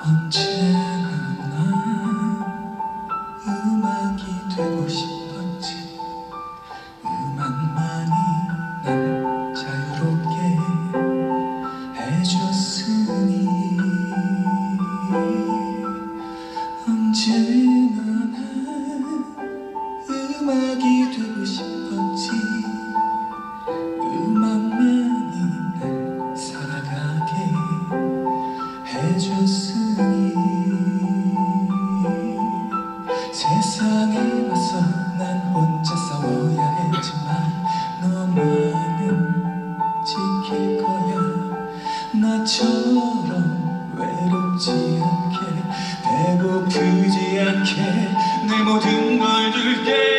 언제나 난 음악이 되고 싶었지. 음악만이 날 자유롭게 해줬으니. 언제나 난 음악이 되고 싶었지 해줬으니 세상에 와서 난 혼자 싸워야 했지만 너만은 지킬 거야. 나처럼 외롭지 않게 배고프지 않게 내 모든 걸 줄게